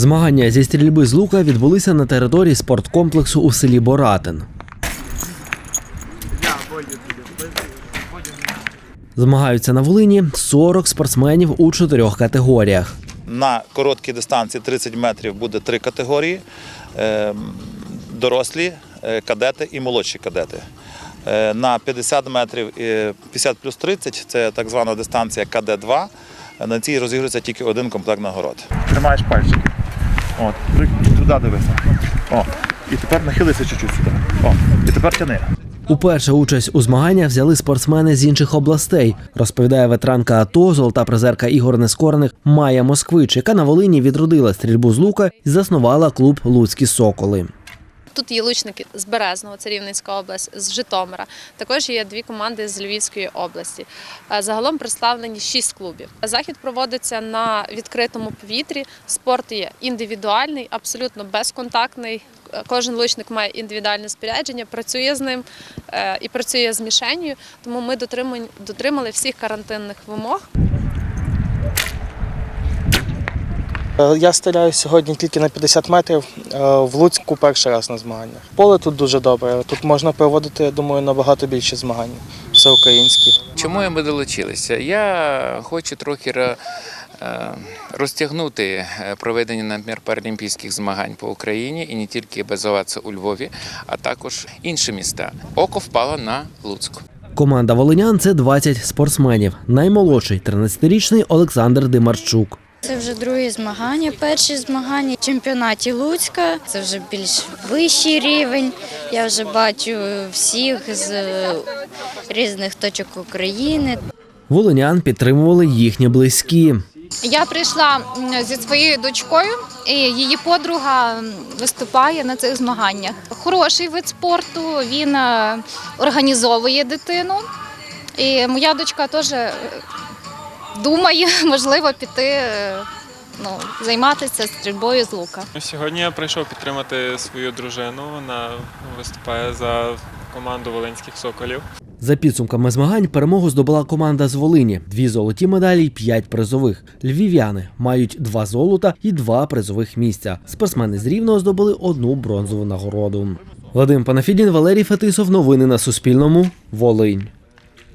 Змагання зі стрільби з лука відбулися на території спорткомплексу у селі Боратин. Змагаються на Волині 40 спортсменів у чотирьох категоріях. На короткій дистанції 30 метрів буде три категорії: Е, дорослі, е, кадети і молодші кадети. Е, На 50 метрів і 50 плюс 30 це так звана дистанція КД-2. На цій розігрується тільки один комплект нагород. Тримаєш пальчики. От, туди дивися. О, і тепер нахилися чуть-чуть сюди. О, і тепер тяни. Уперше участь у змаганнях взяли спортсмени з інших областей, розповідає ветеранка АТО, золота призерка ігор нескорених Майя Москвич, яка на Волині відродила стрільбу з лука і заснувала клуб Луцькі Соколи. Тут є лучники з Березного, це Рівненська область, з Житомира. Також є дві команди з Львівської області. Е, Загалом представлені шість клубів. Захід проводиться на відкритому повітрі. Спорт є індивідуальний, абсолютно безконтактний. Е, Кожен лучник має індивідуальне спорядження, працює з ним е, і працює з мішенью. Тому ми дотримали всіх карантинних вимог. Я стріляю сьогодні тільки на 50 метрів е, в Луцьку перший раз на змаганнях. Поле тут дуже добре. Тут можна проводити, я думаю, набагато більше змагань. Всеукраїнські. Чому ми долучилися? Я хочу трохи е, розтягнути е, проведення, наприклад, паралімпійських змагань по Україні і не тільки базуватися у Львові, а також інші міста. Око впало на Луцьк. Команда волинян це 20 спортсменів. Наймолодший 13-річний Олександр Димарчук. Це вже другі змагання. Перші змагання в чемпіонаті Луцька. Це вже більш вищий рівень. Я вже бачу всіх з е, різних точок України. Волинян підтримували їхні близькі. Я прийшла зі своєю дочкою, і її подруга виступає на цих змаганнях. Хороший вид спорту, він е, організовує дитину. І моя дочка теж е, думає, можливо, піти е, ну, займатися стрільбою з лука. Сьогодні я прийшов підтримати свою дружину. Вона виступає за команду Волинських соколів. За підсумками змагань перемогу здобула команда з Волині. Дві золоті медалі й п'ять призових. Львів'яни мають два золота і два призових місця. Спортсмени з Рівного здобули одну бронзову нагороду. Вадим Панафідін, Валерій Фетисов. Новини на Суспільному. Волинь.